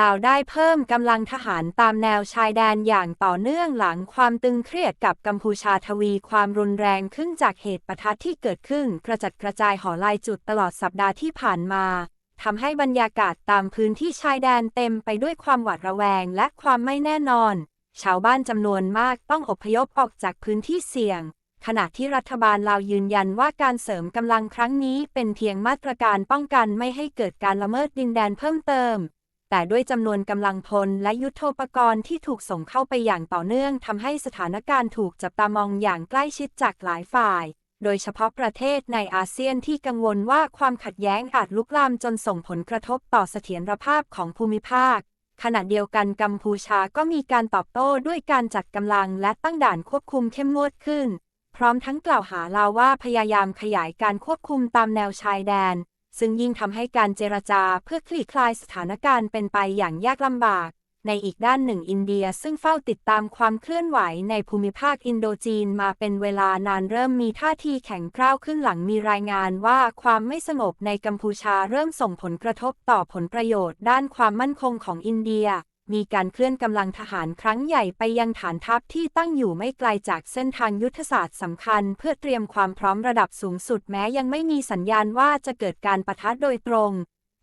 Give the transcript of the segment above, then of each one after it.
ลาวได้เพิ่มกำลังทหารตามแนวชายแดนอย่างต่อเนื่องหลังความตึงเครียดกับกัมพูชาทวีความรุนแรงขึ้นจากเหตุปะทะที่เกิดขึ้นกระจัดกระจายหอลายจุดตลอดสัปดาห์ที่ผ่านมาทำให้บรรยากาศตามพื้นที่ชายแดนเต็มไปด้วยความหวาดระแวงและความไม่แน่นอน ชาวบ้านจำนวนมากต้องอพยพออกจากพื้นที่เสี่ยง ขณะที่รัฐบาลลาวยืนยันว่าการเสริมกำลังครั้งนี้เป็นเพียงมาตรการป้องกันไม่ให้เกิดการละเมิดดินแดนเพิ่มเติม แต่ด้วยจำนวนกำลังพลและยุทโธปกรณ์ที่ถูกส่งเข้าไปอย่างต่อเนื่องทำให้สถานการณ์ถูกจับตามองอย่างใกล้ชิดจากหลายฝ่าย โดยเฉพาะประเทศในอาเซียนที่กังวลว่าความขัดแย้งอาจลุกลามจนส่งผลกระทบต่อเสถียรภาพของภูมิภาค ขณะเดียวกันกัมพูชาก็มีการตอบโต้ด้วยการจัดกำลังและตั้งด่านควบคุมเข้มงวดขึ้น พร้อมทั้งกล่าวหาลาวว่าพยายามขยายการควบคุมตามแนวชายแดน ซึ่งยิ่งทำให้การเจรจาเพื่อคลี่คลายสถานการณ์เป็นไปอย่างยากลำบาก ในอีกด้านหนึ่งอินเดียซึ่งเฝ้าติดตามความเคลื่อนไหวในภูมิภาคอินโดจีนมาเป็นเวลานานเริ่มมีท่าทีแข็งกร้าวขึ้นหลังมีรายงานว่าความไม่สงบในกัมพูชาเริ่มส่งผลกระทบต่อผลประโยชน์ด้านความมั่นคงของอินเดีย มีการเคลื่อนกำลังทหารครั้งใหญ่ไปยังฐานทัพที่ตั้งอยู่ไม่ไกลจากเส้นทางยุทธศาสตร์สำคัญ เพื่อเตรียมความพร้อมระดับสูงสุดแม้ยังไม่มีสัญญาณว่าจะเกิดการประทะโดยตรง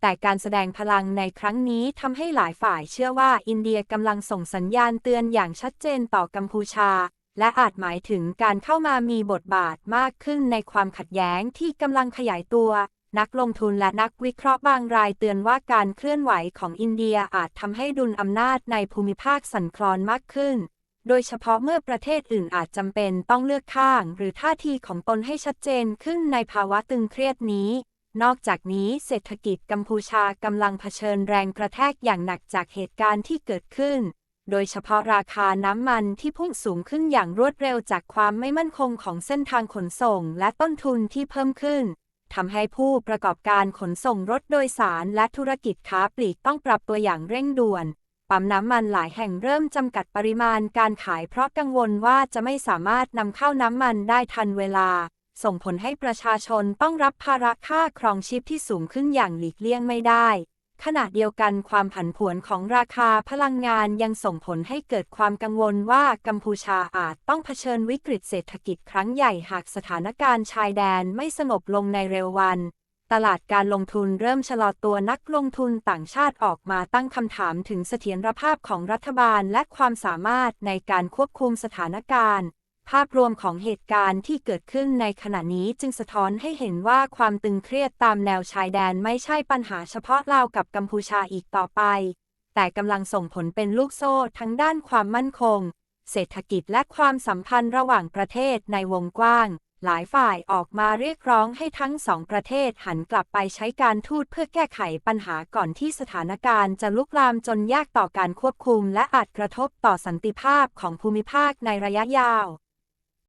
แต่การแสดงพลังในครั้งนี้ทำให้หลายฝ่ายเชื่อว่าอินเดียกำลังส่งสัญญาณเตือนอย่างชัดเจนต่อกัมพูชา และอาจหมายถึงการเข้ามามีบทบาทมากขึ้นในความขัดแย้งที่กำลังขยายตัว นักลงทุนและนักวิเคราะห์บางรายเตือนว่าการเคลื่อนไหวของอินเดียอาจทำให้ดุลอำนาจในภูมิภาคสั่นคลอนมากขึ้น โดยเฉพาะเมื่อประเทศอื่นอาจจำเป็นต้องเลือกข้าง หรือท่าทีของตนให้ชัดเจนขึ้นในภาวะตึงเครียดนี้ นอกจากนี้เศรษฐกิจกัมพูชากำลังเผชิญแรงกระแทกอย่างหนักจากเหตุการณ์ที่เกิดขึ้นโดยเฉพาะราคาน้ำมันที่พุ่งสูงขึ้นอย่างรวดเร็วจากความไม่มั่นคงของเส้นทางขนส่งและต้นทุนที่เพิ่มขึ้น ทำให้ผู้ประกอบการขนส่งรถโดยสารและธุรกิจค้าปลีกต้องปรับตัวอย่างเร่งด่วน ปั๊มน้ำมันหลายแห่งเริ่มจำกัดปริมาณการขายเพราะกังวลว่าจะไม่สามารถนำเข้าน้ำมันได้ทันเวลา ส่งผลให้ประชาชนต้องรับภาระค่าครองชีพที่สูงขึ้นอย่างหลีกเลี่ยงไม่ได้ ขณะเดียวกันความผันผวนของราคาพลังงานยังส่งผลให้เกิดความกังวลว่ากัมพูชาอาจต้องเผชิญวิกฤตเศรษฐกิจครั้งใหญ่หากสถานการณ์ชายแดนไม่สงบลงในเร็ววัน ตลาดการลงทุนเริ่มชะลอตัวนักลงทุนต่างชาติออกมาตั้งคำถามถึงเสถียรภาพของรัฐบาลและความสามารถในการควบคุมสถานการณ์ ภาพรวมของเหตุการณ์ที่เกิดขึ้นในขณะนี้จึงสะท้อนให้เห็นว่าความตึงเครียดตามแนวชายแดนไม่ใช่ปัญหาเฉพาะลาวกับกัมพูชาอีกต่อไป แต่กำลังส่งผลเป็นลูกโซ่ทั้งด้านความมั่นคง เศรษฐกิจและความสัมพันธ์ระหว่างประเทศในวงกว้าง หลายฝ่ายออกมาเรียกร้องให้ทั้งสองประเทศหันกลับไปใช้การทูตเพื่อแก้ไขปัญหาก่อนที่สถานการณ์จะลุกลามจนยากต่อการควบคุม และอาจกระทบต่อสันติภาพของภูมิภาคในระยะยาว